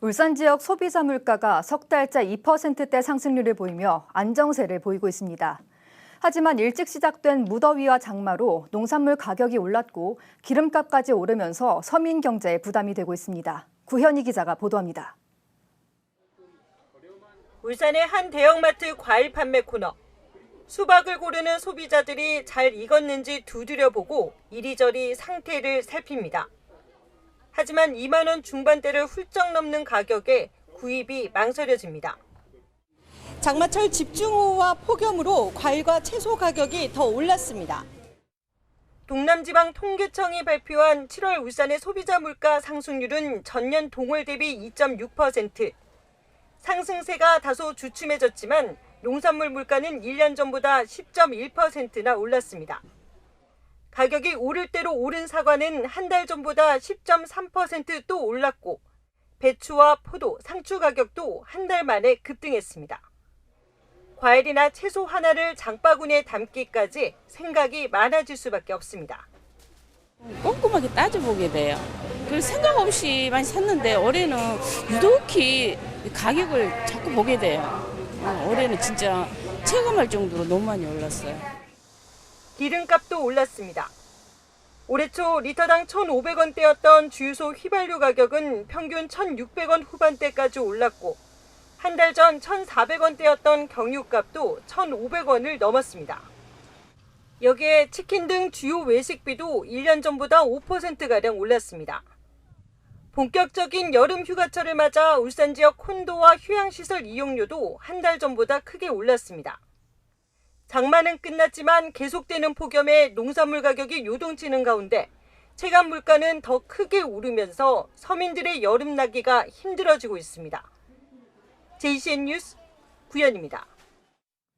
울산 지역 소비자 물가가 석 달째 2%대 상승률을 보이며 안정세를 보이고 있습니다. 하지만 일찍 시작된 무더위와 장마로 농산물 가격이 올랐고 기름값까지 오르면서 서민 경제에 부담이 되고 있습니다. 구현희 기자가 보도합니다. 울산의 한 대형마트 과일 판매 코너. 수박을 고르는 소비자들이 잘 익었는지 두드려보고 이리저리 상태를 살핍니다. 하지만 2만 원 중반대를 훌쩍 넘는 가격에 구입이 망설여집니다. 장마철 집중호우와 폭염으로 과일과 채소 가격이 더 올랐습니다. 동남지방 통계청이 발표한 7월 울산의 소비자 물가 상승률은 전년 동월 대비 2.6%. 상승세가 다소 주춤해졌지만 농산물 물가는 1년 전보다 10.1%나 올랐습니다. 가격이 오를 대로 오른 사과는 한 달 전보다 10.3%또 올랐고 배추와 포도, 상추 가격도 한 달 만에 급등했습니다. 과일이나 채소 하나를 장바구니에 담기까지 생각이 많아질 수밖에 없습니다. 꼼꼼하게 따져보게 돼요. 그 생각 없이 많이 샀는데 올해는 유독히 가격을 자꾸 보게 돼요. 어, 올해는 진짜 체감할 정도로 너무 많이 올랐어요. 기름값도 올랐습니다. 올해 초 리터당 1,500원대였던 주유소 휘발유 가격은 평균 1,600원 후반대까지 올랐고 한 달 전 1,400원대였던 경유값도 1,500원을 넘었습니다. 여기에 치킨 등 주요 외식비도 1년 전보다 5%가량 올랐습니다. 본격적인 여름 휴가철을 맞아 울산 지역 콘도와 휴양시설 이용료도 한 달 전보다 크게 올랐습니다. 장마는 끝났지만 계속되는 폭염에 농산물 가격이 요동치는 가운데 체감 물가는 더 크게 오르면서 서민들의 여름 나기가 힘들어지고 있습니다. JCN 뉴스 구현입니다.